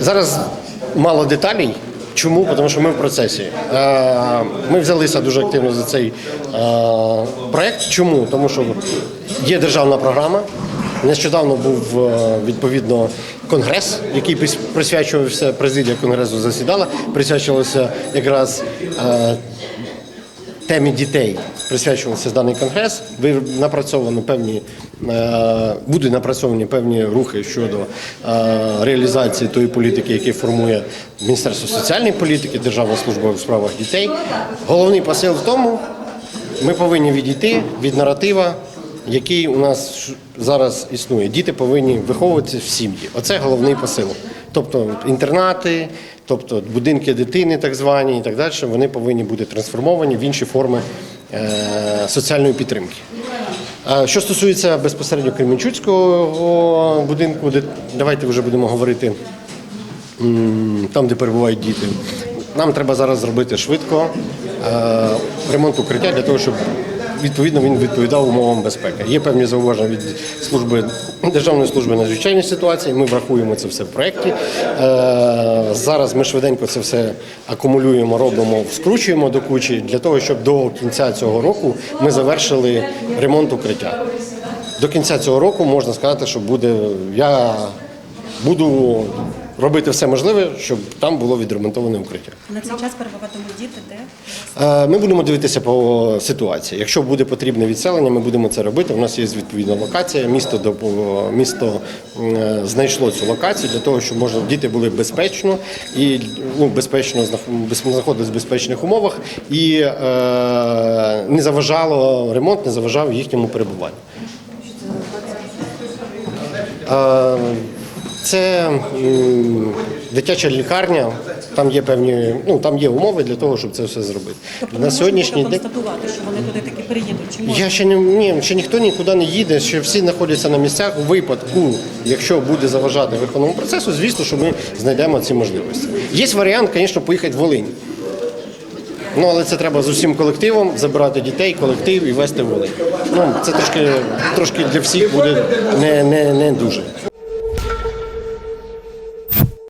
Зараз мало деталей. Чому? Тому що ми в процесі. Е, Ми взялися дуже активно за цей е, проект. Чому? Тому що є державна програма. Нещодавно був е, відповідно конгрес, який прис- присвячувався президія конгресу засідала, присвячувався якраз темі дітей присвячувався даний конгрес. Ви напрацьовано певні е, будуть напрацьовані певні рухи щодо е, реалізації тої політики, яку формує Міністерство соціальної політики, Державна служба у справах дітей. Головний посил в тому, ми повинні відійти від наратива, який у нас зараз існує. Діти повинні виховуватися в сім'ї. Оце головний посил. Тобто інтернати, тобто будинки дитини, так звані, і так далі, вони повинні бути трансформовані в інші форми е, соціальної підтримки. Що стосується безпосередньо Кременчуцького будинку, де давайте вже будемо говорити там, де перебувають діти. Нам треба зараз зробити швидко е, ремонт укриття для того, щоб відповідно він відповідав умовам безпеки. Є певні зауваження від служби Державної служби надзвичайних ситуацій. Ми врахуємо це все в проєкті. Зараз ми швиденько це все акумулюємо, робимо, скручуємо до кучі для того, щоб до кінця цього року ми завершили ремонт укриття. До кінця цього року можна сказати, що буде я буду робити все можливе, щоб там було відремонтоване укриття. На цей час перебуватимуть діти, де Е, Ми будемо дивитися по ситуації. Якщо буде потрібне відселення, ми будемо це робити. У нас є відповідна локація. Місто до місто е, знайшло цю локацію для того, щоб можна діти були безпечно і ну безпечно знах- без- знаходились в безпечних умовах і е, не заважало ремонт, не заважав їхньому перебуванню. Е, Це дитяча лікарня, там є певні, ну там є умови для того, щоб це все зробити. тобто На сьогоднішній день констатувати, що вони туди таки приїдуть. Чи можна? я ще не ні, ще ніхто нікуди не їде, ще всі знаходяться на місцях. У випадку, якщо буде заважати виховному процесу, звісно, що ми знайдемо ці можливості. Є варіант, звісно, поїхати в Волинь. Ну, але це треба з усім колективом забирати дітей, колектив і вести в Волинь. Ну, це трошки, трошки для всіх буде не, не, не дуже.